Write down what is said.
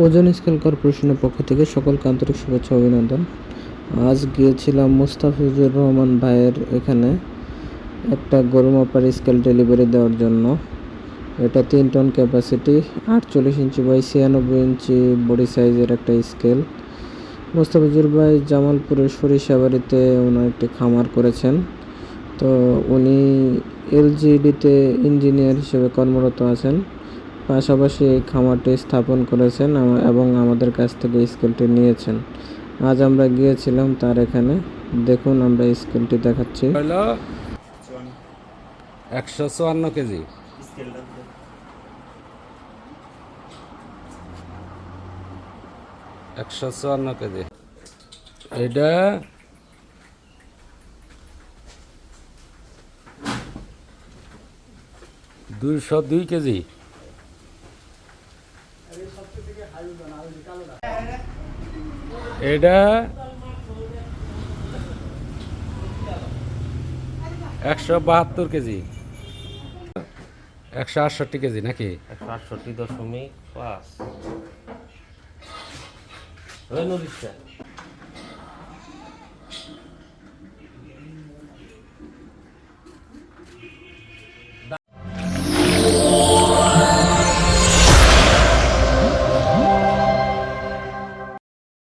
ওজন স্কেল কর্পোরেশনের পক্ষ থেকে সকলকে আন্তরিক শুভেচ্ছা অভিনন্দন। আজ গিয়েছিলাম মুস্তাফিজুর রহমান ভাইয়ের এখানে একটা গরু মাপার স্কেল ডেলিভারি দেওয়ার জন্য। এটা তিন টন ক্যাপাসিটি আটচল্লিশ ইঞ্চি বাই ছিয়ানব্বই ইঞ্চি বডি সাইজের একটা স্কেল মুস্তাফিজুর ভাই জামালপুরের সরিষাবাড়িতে ওনার একটি খামার করেছেন। তো উনি এলজিডিতে ইঞ্জিনিয়ার হিসেবে কর্মরত আছেন। পাশাপাশি এই খামারটি স্থাপন করেছেন এবং আমাদের কাছ থেকে স্কেলটি নিয়েছেন। আজ আমরা গিয়েছিলাম তার এখানে। দেখুন আমরা স্কেলটি দেখাচ্ছি। একশো চুয়ান্ন। কেজি। একশো চুয়ান্ন কেজি। এটা দুইশো দুই কেজি। এটা একশো বাহাত্তর কেজি। একশো আটষট্টি কেজি নাকি? একশো আটষট্টি দশমিক পাঁচ।